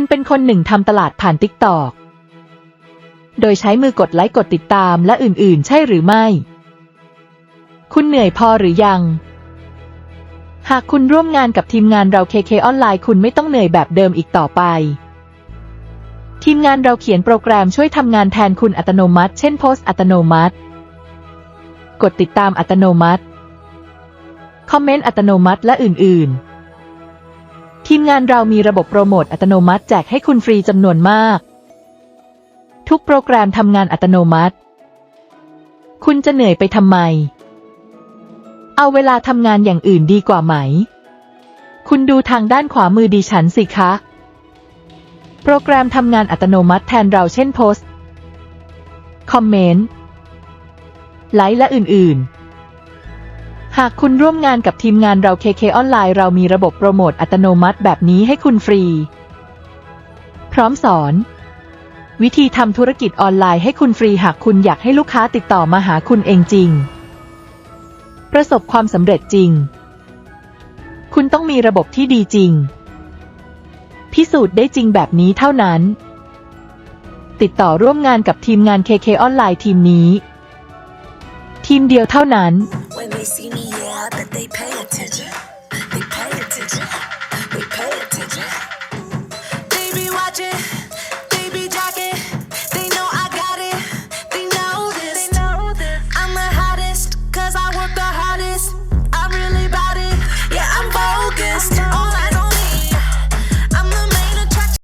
คุณเป็นคนหนึ่งทำตลาดผ่านติ๊กตอกโดยใช้มือกดไลค์กดติดตามและอื่นๆ ใช่หรือไม่ คุณเหนื่อยพอหรือยัง หากคุณร่วมงานกับทีมงานเรา KK ออนไลน์คุณไม่ต้องเหนื่อยแบบเดิมอีกต่อไป ทีมงานเราเขียนโปรแกรมช่วยทำงานแทนคุณอัตโนมัติ เช่นโพสต์อัตโนมัติ กดติดตามอัตโนมัติ คอมเมนต์อัตโนมัติและอื่นๆ ทีมงานเรามีระบบโปรโมทอัตโนมัติแจกให้คุณฟรีจำนวนมาก ทุกโปรแกรมทำงานอัตโนมัติ คุณจะเหนื่อยไปทำไม เอาเวลาทำงานอย่างอื่นดีกว่าไหม คุณดูทางด้านขวามือดิฉันสิคะ โปรแกรมทำงานอัตโนมัติแทนเราเช่นโพสต์ คอมเมนต์ ไลค์และอื่นๆ หากคุณร่วมงานกับทีมงานเรา KK ออนไลน์เรามีระบบโปรโมทอัตโนมัติแบบนี้ให้คุณฟรี พร้อมสอน วิธีทำธุรกิจออนไลน์ให้คุณฟรีหากคุณอยากให้ลูกค้าติดต่อมาหาคุณเองจริง ประสบความสำเร็จจริง คุณต้องมีระบบที่ดีจริง พิสูจน์ได้จริงแบบนี้เท่านั้น ติดต่อร่วมงานกับทีมงาน KK ออนไลน์ทีมนี้ ทีมเดียวเท่านั้น see me, yeah, I bet they pay attention.